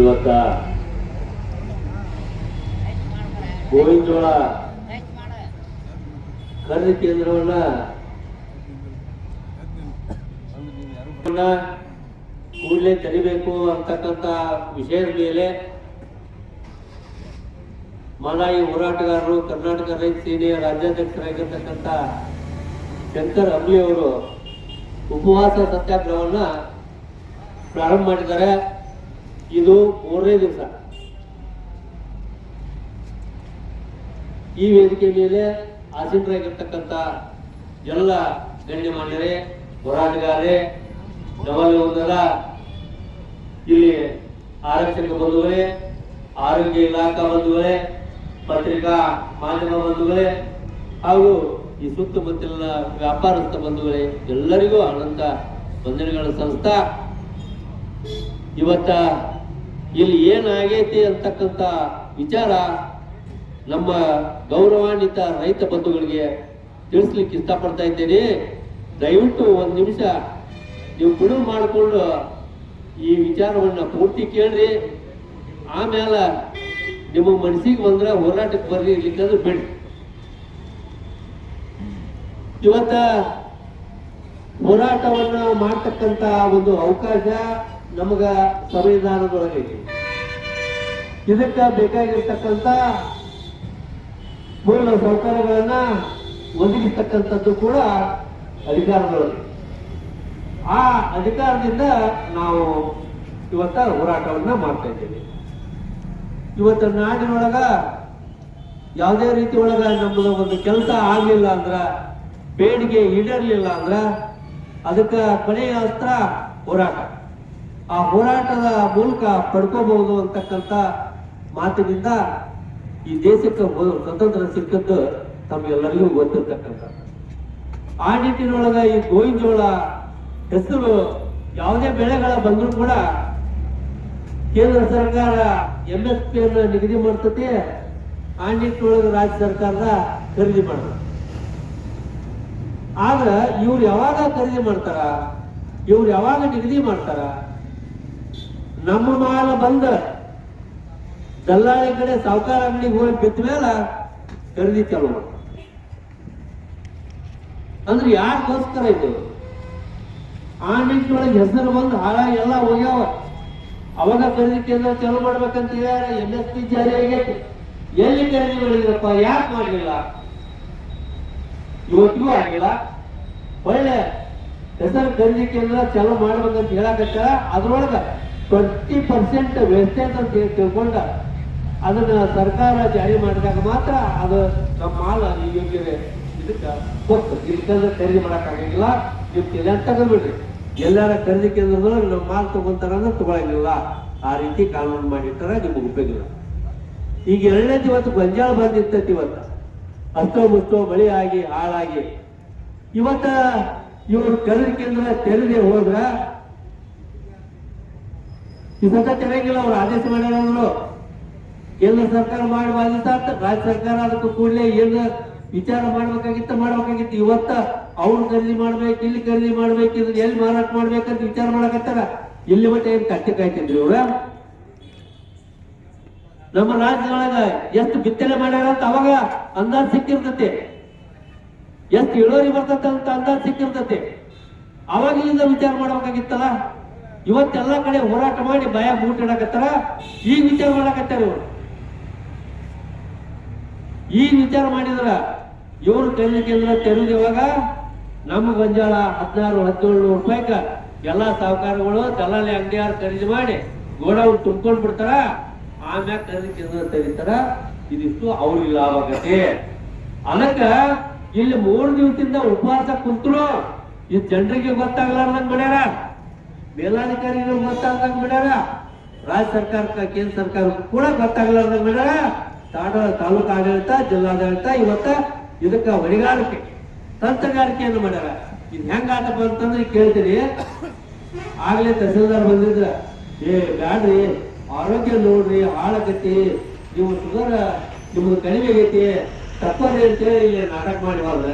ಇವತ್ತ ಗೋವಿಂದೋಳ ಖರೀದಿ ಕೇಂದ್ರವನ್ನ ಕೂಡಲೇ ತೆರಿಬೇಕು ಅಂತಕ್ಕಂಥ ವಿಷಯದ ಮೇಲೆ ಮಲಾಯಿ ಹೋರಾಟಗಾರರು, ಕರ್ನಾಟಕ ರೈತ ಸೇನೆಯ ರಾಜ್ಯಾಧ್ಯಕ್ಷರಾಗಿರ್ತಕ್ಕಂಥ ಶಂಕರ್ ಅಂಬ್ಲಿ ಅವರು ಉಪವಾಸ ಸತ್ಯಾಗ್ರಹವನ್ನ ಪ್ರಾರಂಭ ಮಾಡಿದ್ದಾರೆ. ಇದು ಮೂರನೇ ದಿವಸ. ಈ ವೇದಿಕೆ ಮೇಲೆ ಆಸೀನರಾಗಿರ್ತಕ್ಕಂಥ ಎಲ್ಲ ಗಣ್ಯಮಾನ್ಯರೇ ಹೋರಾಟಗಾರರೇ, ನವಲೋಕದ ಇಲ್ಲಿ ಆರಕ್ಷಕ ಬಂಧುಗಳೇ, ಆರೋಗ್ಯ ಇಲಾಖಾ ಬಂಧುಗಳೇ, ಪತ್ರಿಕಾ ಮಾಧ್ಯಮ ಬಂಧುಗಳೇ, ಹಾಗೂ ಈ ಸುತ್ತಮುತ್ತಲಿನ ವ್ಯಾಪಾರಸ್ಥ ಬಂಧುಗಳೇ, ಎಲ್ಲರಿಗೂ ಅನಂತ ವಂದನೆಗಳ ಸಂಸ್ಥಾ ಇವತ್ತ ಇಲ್ಲಿ ಏನಾಗೈತಿ ಅಂತಕ್ಕಂಥ ವಿಚಾರ ನಮ್ಮ ಗೌರವಾನ್ವಿತ ರೈತ ಬಂಧುಗಳಿಗೆ ತಿಳಿಸ್ಲಿಕ್ಕೆ ಇಷ್ಟಪಡ್ತಾ ಇದ್ದೇನೆ. ದಯವಿಟ್ಟು ಒಂದು ನಿಮಿಷ ನೀವು ಬಿಡುವು ಮಾಡಿಕೊಂಡು ಈ ವಿಚಾರವನ್ನ ಪೂರ್ತಿ ಕೇಳ್ರಿ. ಆಮೇಲೆ ನಿಮ್ಮ ಮನಸ್ಸಿಗೆ ಬಂದ್ರೆ ಹೋರಾಟಕ್ಕೆ ಬರ್ರಿ ಇರ್ಲಿಕ್ಕಂದ್ರೆ ಬಿಡ್ರಿ. ಇವತ್ತ ಹೋರಾಟವನ್ನ ಮಾಡ್ತಕ್ಕಂತ ಒಂದು ಅವಕಾಶ ನಮಗ ಸಂವಿಧಾನದೊಳಗೆ ಇದಕ್ಕ ಬೇಕಾಗಿರ್ತಕ್ಕಂಥ ಮೂಲ ಸೌಕರ್ಯಗಳನ್ನ ಒದಗಿಸ್ತಕ್ಕಂಥದ್ದು ಕೂಡ ಅಧಿಕಾರದೊಳಗೆ. ಆ ಅಧಿಕಾರದಿಂದ ನಾವು ಇವತ್ತ ಹೋರಾಟವನ್ನ ಮಾಡ್ತಾ ಇದ್ದೇವೆ. ಇವತ್ತು ನಾಡಿನೊಳಗ ಯಾವುದೇ ರೀತಿ ಒಳಗ ನಮ್ದು ಒಂದು ಕೆಲಸ ಆಗಲಿಲ್ಲ ಅಂದ್ರ, ಬೇಡಿಕೆ ಈಡೇರ್ಲಿಲ್ಲ ಅಂದ್ರ, ಅದಕ್ಕ ಕೊನೆಯ ಅಸ್ತ್ರ ಹೋರಾಟ. ಆ ಹೋರಾಟದ ಮೂಲಕ ಪಡ್ಕೋಬಹುದು ಅಂತಕ್ಕಂಥ ಮಾತಿನಿಂದ ಈ ದೇಶಕ್ಕೆ ಸ್ವತಂತ್ರ ಸಿಕ್ಕದ್ದು ತಮಗೆಲ್ಲರಿಗೂ ಗೊತ್ತಿರ್ತಕ್ಕಂಥ ಆ ನಿಟ್ಟಿನೊಳಗ ಈ ಗೋವಿಂಜೋಳ ಹೆಸರು ಯಾವುದೇ ಬೆಳೆಗಳ ಬಂದರೂ ಕೂಡ ಕೇಂದ್ರ ಸರ್ಕಾರ ಎಂ ಎಸ್ ಪಿ ಅನ್ನು ನಿಗದಿ ಮಾಡ್ತತಿ ಆ ನಿಟ್ಟಿನೊಳಗೆ ರಾಜ್ಯ ಸರ್ಕಾರದ ಖರೀದಿ ಮಾಡ್ತಾರೆ ಆದ್ರೆ ಇವ್ರು ಯಾವಾಗ ಖರೀದಿ ಮಾಡ್ತಾರ? ಇವ್ರು ಯಾವಾಗ ನಿಗದಿ ಮಾಡ್ತಾರ? ನಮ್ಮ ಮಾಲ ಬಂದ. ದಲ್ಲಾಳಿ ಕಡೆ ಸಾವುಕಾರ ಅಂಗಡಿಗೆ ಹೋಗಿ ಬಿದ್ದ ಮೇಲೆ ಖರೀದಿ ಚಾಲು ಅಂದ್ರೆ ಯಾರಿಗೋಸ್ಕರ ಇದು? ಆ ನಿಟ್ಟಿನೊಳಗೆ ಹೆಸರು ಬಂದು ಹಾಳಾಗಿ ಎಲ್ಲ ಹೋಗ್ಯಾವ. ಅವಾಗ ಖರೀದಿ ಕೇಂದ್ರ ಚಾಲು ಮಾಡ್ಬೇಕಂತ ಹೇಳ್ಯಾರ ಎಂ ಎಸ್ ಪಿ ಜಾರಿ ಆಗೈತಿ. ಎಲ್ಲಿ ಖರೀದಿ ಮಾಡಿದ್ರಪ್ಪ? ಯಾಕೆ ಮಾಡಲಿಲ್ಲ? ಇವತ್ತಿಗೂ ಆಗಿಲ್ಲ. ಒಳ್ಳೆ ಹೆಸರು ಖರೀದಿ ಕೇಂದ್ರ ಚಾಲು ಮಾಡ್ಬೇಕಂತ ಹೇಳಕತ್ತ ಅದ್ರೊಳಗ ಟ್ವೆಂಟಿ ಪರ್ಸೆಂಟ್ ವೇಸ್ಟೇಜ್ ಅಂತ ತಿಳ್ಕೊಂಡ. ಅದನ್ನ ಸರ್ಕಾರ ಜಾರಿ ಮಾಡಿದಾಗ ಮಾತ್ರ ಅದು ನಮ್ಮ ಮಾಲ ಯೋಗ್ಯತೆ ಇದಕ್ಕೆ ಗೊತ್ತು. ಇದಕ್ಕಂದ್ರೆ ಖರೀದಿ ಮಾಡಕ್ ಆಗಂಗಿಲ್ಲ ನೀವು ತಿಳ್ಯಾನ್ ತಗೊಂಡ್ಬಿಡ್ರಿ. ಎಲ್ಲಾರ ಖರೀದಿ ಕೇಂದ್ರದವ್ರು ನಮ್ಮ ಮಾಲ್ ತಗೊಂತಾರ ಅಂದ್ರೆ ತಗೊಳಂಗಿಲ್ಲ. ಆ ರೀತಿ ಕಾನೂನು ಮಾಡಿರ್ತಾರ, ನಿಮ್ಗೆ ಉಪಯೋಗಿಲ್ಲ ಈಗ ಎರಡನೇ ಇವತ್ತು ಗೊಂಜಾಳ ಬಂದಿರ್ತೈತಿ ಇವತ್ತು. ಅಷ್ಟೋ ಮುಷ್ಟೋ ಬಳಿ ಆಗಿ, ಹಾಳಾಗಿ. ಇವತ್ತ ಇವರು ಖರೀದಿ ಕೇಂದ್ರ ತೆರೆದೇ ಹೋದ್ರ ಈ ಚೆನ್ನಾಗಿಲ್ಲ ಅವ್ರು ಆದೇಶ ಮಾಡ್ಯಾರು ಕೇಂದ್ರ ಸರ್ಕಾರ ಮಾಡಿ ಆದೇಶ ರಾಜ್ಯ ಸರ್ಕಾರ ಅದಕ್ಕೆ ಕೂಡಲೇ ಏನು ವಿಚಾರ ಮಾಡ್ಬೇಕಾಗಿತ್ತ, ಮಾಡ್ಬೇಕಾಗಿತ್ತು. ಇವತ್ತ ಅವ್ರು ಖರೀದಿ ಮಾಡ್ಬೇಕು, ಇಲ್ಲಿ ಖರೀದಿ ಮಾಡ್ಬೇಕು, ಇದನ್ನ ಎಲ್ಲಿ ಮಾರಾಟ ಮಾಡ್ಬೇಕಂತ ವಿಚಾರ ಮಾಡಕತ್ತಾರ. ಇಲ್ಲಿ ಮಟ್ಟ ಏನ್ ಕಟ್ಟಿ ಕಾಯ್ತಿದ್ರಿ ಇವ್ರ? ನಮ್ಮ ರಾಜ್ಯದೊಳಗ ಎಷ್ಟು ಬಿತ್ತನೆ ಮಾಡ್ಯಾರ ಅಂತ ಅವಾಗ ಅಂದಾಜ್ ಸಿಕ್ಕಿರ್ತತಿ. ಎಷ್ಟು ಇಳುವರಿ ಬರ್ತದೆ ಅಂತ ಅಂದಾಜ್ ಸಿಕ್ಕಿರ್ತತಿ. ಅವಾಗಿನಿಂದ ವಿಚಾರ ಮಾಡ್ಬೇಕಾಗಿತ್ತಲ್ಲ? ಇವತ್ತೆಲ್ಲ ಕಡೆ ಹೋರಾಟ ಮಾಡಿ ಭಯ ಮೂಟಿಡಕತ್ತಾರ, ಈ ವಿಚಾರ ಮಾಡಕತ್ತಾರ ಇವರು. ಈಗ ವಿಚಾರ ಮಾಡಿದ್ರ ಇವರು ಖರೀದಿ ಕೇಂದ್ರ ತೆರೆದ ಇವಾಗ ನಮ್ಮ ಗೊಂಜಾಳ ಹದಿನಾರು, ಹದಿನೇಳು ನೂರು ರೂಪಾಯಿಕ ಎಲ್ಲಾ ಸಾಹುಕಾರಗಳು ದಲ್ಲಾಳಿ ಅಂಗಡಿಯಾರ ಖರೀದಿ ಮಾಡಿ ಗೋಡೌನ್ ತುಂಬ್ಕೊಂಡ್ ಬಿಡ್ತಾರ, ಆಮ್ಯಾಗ ಖರೀದಿ ಕೇಂದ್ರ ತೆರೀತಾರ. ಇದಿಷ್ಟು ಅವ್ರಿಗೆ ಲಾಭ ಆಗತ್ತೆ. ಅದಕ್ಕ ಇಲ್ಲಿ ಮೂರು ದಿವಸದಿಂದ ಉಪವಾಸ ಕುಂತರು, ಈ ಜನರಿಗೆ ಗೊತ್ತಾಗ್ಲಾರ್ದಂಗ್ ಮಾಡ್ಯಾರ. ಮೇಲಾಧಿಕಾರಿಗಳು ಗೊತ್ತಾಗ್ದಂಗ್ ಬಿಡಾರ? ರಾಜ್ಯ ಸರ್ಕಾರಕ್ಕೆ, ಕೇಂದ್ರ ಸರ್ಕಾರ ಕೂಡ ಗೊತ್ತಾಗ್ಲಾರ್ದಂಗ್ ಬಿಡಾರ? ತಾಡ ತಾಲೂಕು ಆಡಳಿತ, ಜಿಲ್ಲಾಡಳಿತ ಇವತ್ತ ಇದಕ್ಕ ಹೊಣೆಗಾರಿಕೆ, ತಂತ್ರಗಾರಿಕೆಯನ್ನು ಮಾಡ್ಯಾರ. ಇದು ಹೆಂಗಾದಪ್ಪ ಅಂತಂದ್ರೆ ಕೇಳ್ತೀನಿ. ಆಗ್ಲೇ ತಹಸೀಲ್ದಾರ್ ಬಂದಿದ್ರ, ಏ, ಬ್ಯಾಡ್ರಿ, ಆರೋಗ್ಯ ನೋಡ್ರಿ, ಹಾಳಾಗತಿ, ನೀವು ಶುಗರ್ ನಿಮ್ದು ಕಡಿಮೆ ಆಗೈತಿ, ತಪ್ಪದೆ ಅಂತೇಳಿ ಇಲ್ಲಿ ನಾಟಕ ಮಾಡಿ ಹೋದ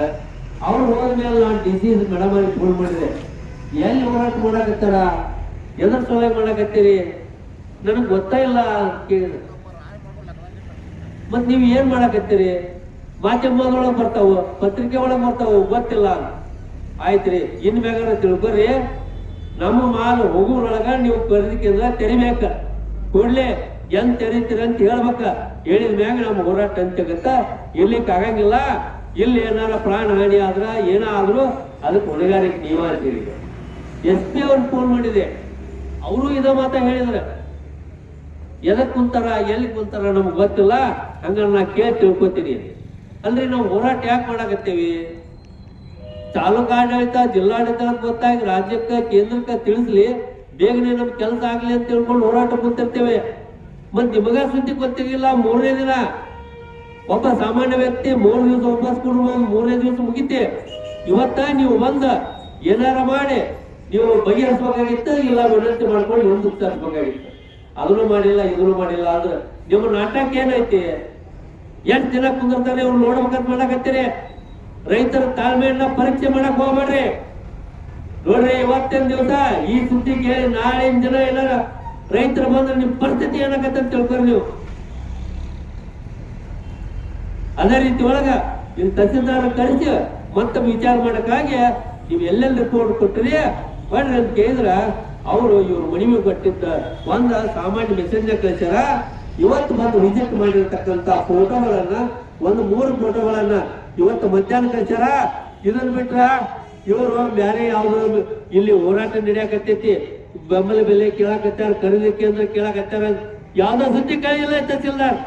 ಅವ್ರು ಹೋದ್ಮೇಲೆ ನಾನು ಡಿಸೀಸ್ ಮೇಡಮ್ ಅವ್ರಿಗೆ ಫೋನ್ ಮಾಡಿದೆ. ಎಲ್ಲಿ ಹೋರಾಟ ಮಾಡಾಕತ್ತಾರ ಎದ್ರ ಸಲಹೆ ಮಾಡಾಕತ್ತೀರಿ? ನನಗೆ ಗೊತ್ತಾ ಇಲ್ಲ ಕೇಳಿದ. ಮತ್ ನೀವು ಏನ್ ಮಾಡಕತ್ತೀರಿ? ಮಾಧ್ಯಮದೊಳಗೆ ಬರ್ತಾವ, ಪತ್ರಿಕೆ ಒಳಗೆ ಬರ್ತಾವ ಗೊತ್ತಿಲ್ಲ ಆಯ್ತ್ರಿ, ಇನ್ ಬೇಕಾದ್ರೆ ತಿಳ್ಕೊರಿ. ನಮ್ಮ ಮಾಲ್ ಹೋಗೋರೊಳಗೆ ನೀವು ಖರೀದಿಕೆಂದ್ರ ತೆರಿಬೇಕ. ಕೂಡ್ಲೆ ಎಂತ ತೆರಿತೀರಿ ಅಂತ ಹೇಳ್ಬೇಕ. ಹೇಳಿದ ಮ್ಯಾಗ ನಮ್ಮ ಹೋರಾಟ ಅಂತ ಇಲ್ಲಿ ಕಾಗಂಗಿಲ್ಲ. ಇಲ್ಲಿ ಏನಾರ ಪ್ರಾಣ ಹಾನಿ ಆದ್ರ ಏನಾದ್ರೂ ಅದಕ್ಕೆ ಹೊಣೆಗಾರಿಕೆ ನೀವ ಅಂತೀರಿ. ಎಸ್ ಪಿ ಅವ್ರಿಗೆ ಫೋನ್ ಮಾಡಿದೆ. ಅವರು ಇದ ಮಾತ ಹೇಳಿದ್ರ ಎದಕ್ ಕುಂತಾರ ಎಲ್ಲಿ ಕುಂತಾರ ನಮ್ಗೆ ಗೊತ್ತಿಲ್ಲ. ಹಂಗ ನಾ ಕೇಳಿ ತಿಳ್ಕೊತೀನಿ. ಅಲ್ರಿ ನಾವು ಹೋರಾಟ ಯಾಕೆ ಮಾಡಾಕತ್ತೇವಿ? ತಾಲೂಕು ಆಡಳಿತ, ಜಿಲ್ಲಾಡಳಿತ ಅಂತ ಗೊತ್ತಾಗಿ ರಾಜ್ಯಕ್ಕೆ, ಕೇಂದ್ರಕ್ಕೆ ತಿಳಿಸ್ಲಿ. ಬೇಗನೆ ನಮ್ಗೆ ಕೆಲಸ ಆಗ್ಲಿ ಅಂತ ತಿಳ್ಕೊಂಡು ಹೋರಾಟ ಕುಂತಿರ್ತೇವೆ. ಮತ್ ನಿಮಗ ಸುದ್ದಿ ಗೊತ್ತಿರಲಿಲ್ಲ, ಮೂರನೇ ದಿನ. ಒಬ್ಬ ಸಾಮಾನ್ಯ ವ್ಯಕ್ತಿ ಮೂರು ದಿವಸ ವಾಪಸ್ ಕೊಡುವ, ಮೂರನೇ ದಿವಸ ಮುಗಿತೆ. ಇವತ್ತ ನೀವು ಬಂದ ಏನಾರ ಮಾಡಿ. ನೀವು ಬಗೆಹರಿಸ್ಬೇಕಾಗಿತ್ತು ಇಲ್ಲ ವಿನಂತಿ ಮಾಡ್ಕೊಂಡು ಮುಂದಕ್ಕೆ ತರ್ಬೇಕಾಗಿತ್ತು ಅದನ್ನು ಮಾಡಿಲ್ಲ ಇದನ್ನು ಮಾಡಿಲ್ಲ ಅಂದ್ರೆ ನಿಮ್ಮ ನಾಟಕ ಏನೈತಿ? ಎಂಟ್ ದಿನ ಕುಂದಿರ್ತಾರೆ ಇವ್ರು ನೋಡ್ಬೇಕಂತ ಮಾಡಕತ್ತೀರಿ? ರೈತರ ತಾಳ್ಮೆಯನ್ನ ಪರೀಕ್ಷೆ ಮಾಡಕ್ ಹೋಗ್ಬೇಡ್ರಿ. ನೋಡ್ರಿ, ಇವತ್ತಿನ ದಿವಸ ಈ ಸುದ್ದಿ ಕೇಳಿ ನಾಳಿನ ದಿನ ಏನಾರ ರೈತರು ಬಂದ್ರೆ ನಿಮ್ ಪರಿಸ್ಥಿತಿ ಏನಾಗತ್ತ ತಿಳ್ಕೊರಿ ನೀವು. ಅದೇ ರೀತಿ ಒಳಗ ಇಲ್ಲಿ ತಹಸೀಲ್ದಾರ ಕಳಿಸಿ ಮತ್ತೆ ವಿಚಾರ ಮಾಡಕ್ಕಾಗಿ ನೀವು ಎಲ್ಲೆಲ್ಲಿ ರಿಪೋರ್ಟ್ ಕೊಟ್ಟಿರಿ? ಮಾಡ್ರಿ ಅಂತ ಕೇಳಿದ್ರೆ, ಅವರು ಇವ್ರು ಮಣಿಮೆ ಕೊಟ್ಟಿದ್ದ ಒಂದ ಸಾಮಾನ್ಯ ಮೆಸೆಂಜರ್ ಕಳಿಸ್ಯಾರ. ಇವತ್ತು ಬಂದು ವಿಸಿಟ್ ಮಾಡಿರ್ತಕ್ಕಂತ ಫೋಟೋಗಳನ್ನ ಒಂದು ಮೂರು ಫೋಟೋಗಳನ್ನ ಇವತ್ತು ಮಧ್ಯಾಹ್ನ ಕಳಿಸ್ಯಾರ. ಇದನ್ ಬಿಟ್ರ ಇವರು ಬ್ಯಾರೆ ಯಾವ್ದು ಇಲ್ಲಿ ಹೋರಾಟ ನಡೆಯಕತ್ತೈತಿ. ಬೆಂಬಲ ಬೆಲೆ ಕೇಳಾಕತ್ತಾರ, ಖರೀದಿ ಕೇಂದ್ರ ಕೇಳಾಕತ್ತಾರ. ಯಾವ್ದೋ ಸುದ್ದಿ ಕಳಿಲ್ಲ ತಹಸೀಲ್ದಾರ್.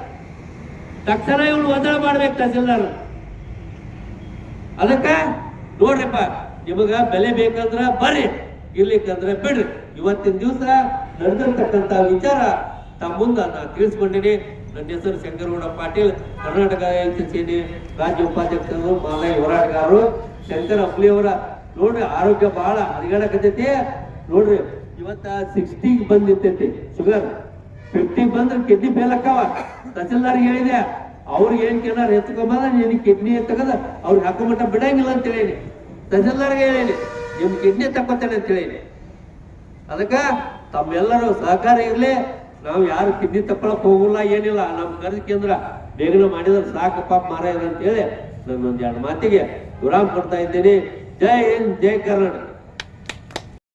ತಕ್ಷಣ ಇವಳು ಒತ್ತಡ ಮಾಡ್ಬೇಕು ತಹಸೀಲ್ದಾರ್. ಅದಕ್ಕ ನೋಡ್ರಿಪ್ಪ, ನಿಮಗ ಬೆಲೆ ಬೇಕಂದ್ರ ಬರ್ರಿ. ಇರ್ಲಿಕ್ಕಂದ್ರ ಬಿಡ್ರಿ. ಇವತ್ತಿನ ದಿವಸ ನಡೆದಿರ್ತಕ್ಕಂತ ವಿಚಾರ ತಮ್ಮ ಮುಂದ ನಾನು ತಿಳಿಸ್ಕೊಂಡಿನಿ. ನನ್ನ ಹೆಸರು ಶಂಕರಗೌಡ ಪಾಟೀಲ್, ಕರ್ನಾಟಕ ಸೇನೆ ರಾಜ್ಯ ಉಪಾಧ್ಯಕ್ಷರು ಮಾಲಯ ಹೋರಾಟಗಾರರು. ಶಂಕರ ಅವರ ನೋಡ್ರಿ ಆರೋಗ್ಯ ಬಹಳ ಹರಿಗಾಡಕತ್ತೈತಿ ನೋಡ್ರಿ, ಇವತ್ತ ಸಿಕ್ಸ್ಟಿಗೆ ಬಂದಿರ್ತೈತಿ. ಶುಗರ್ ಫಿಫ್ಟಿ ಬಂದ್ರೆ ಕಿಡ್ನಿ ಫೇಲ್ ಅಕ್ಕವ ತಹಸೀಲ್ದಾರ್ಗೆ ಹೇಳಿದೆ ಅವ್ರಿಗೆ ಏನ್ ಕೇನಾರ ಎತ್ಕೊಂಬಂದ ನೀನು ಕಿಡ್ನಿ ಎತ್ತಕದ ಅವ್ರಿಗೆ ಹಾಕೋ ಮಟ್ಟ ಬಿಡಂಗಿಲ್ಲ ಅಂತ ಹೇಳಿ ತಹಸೀಲ್ದಾರ್ಗೆ ಹೇಳೀನಿ. ನಿಮ್ ಕಿಡ್ನಿ ತಕ್ಕೊತೇನೆ ಅಂತ ಹೇಳಿ. ಅದಕ್ಕ ತಮ್ಮೆಲ್ಲರೂ ಸಹಕಾರ ಇರಲಿ. ನಾವು ಯಾರು ಕಿಡ್ನಿ ತಕೊಳಕ್ ಹೋಗಲ್ಲ, ಏನಿಲ್ಲ. ನಮ್ ಖರೀದಿ ಕೇಂದ್ರ ಬೇಗನೆ ಮಾಡಿದ್ರೆ ಸಾಕು ಪಾಪ ಮಾರಾಯ ಅಂತ ಹೇಳಿ ನನ್ನೊಂದು ಎರಡು ಮಾತಿಗೆ ವಿರಾಮ ಕೊಡ್ತಾ ಇದ್ದೀನಿ. ಜೈ ಹಿಂದ್, ಜೈ ಕರ್ನಾಟಕ.